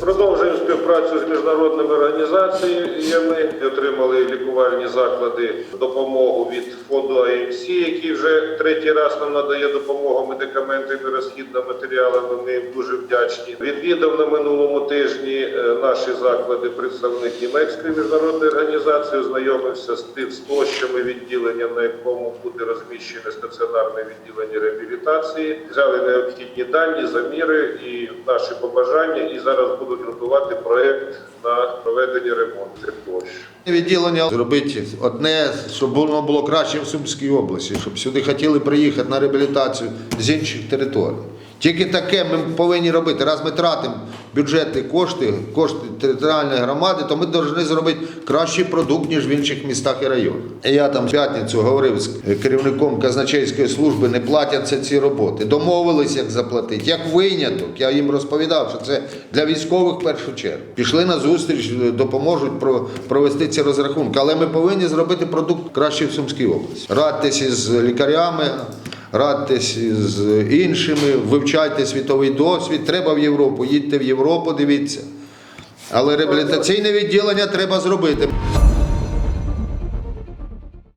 Продовжуємо співпрацю з міжнародними організаціями. Отримали лікувальні заклади допомогу від фонду АМС, який вже третій раз нам надає допомогу медикаментами, розхідними матеріалами. Ми дуже вдячні. Відвідав на минулому тижні е, наші заклади представник німецької міжнародної організації, ознайомився з тим площами відділення, на якому буде розміщене стаціонарне відділення реабілітації. Взяли необхідні дані, заміри і наші побажання, і зараз будуть готувати проект на проведення ремонту площ. Відділення зробити одне, щоб воно було краще в Сумській області, щоб сюди хотіли приїхати на реабілітацію з інших територій. Тільки таке ми повинні робити. Раз ми тратимо бюджетні кошти, кошти територіальної громади, то ми повинні зробити кращий продукт, ніж в інших містах і районах. Я там в п'ятницю говорив з керівником казначейської служби, не платяться ці роботи. Домовились, як заплатити, як виняток. Я їм розповідав, що це для військових в першу чергу. Пішли на зустріч, допоможуть провести ці розрахунки. Але ми повинні зробити продукт краще в Сумській області. Радьтесь із лікарями. Радьтесь з іншими, вивчайте світовий досвід. Треба в Європу, їдьте в Європу, дивіться. Але реабілітаційне відділення треба зробити.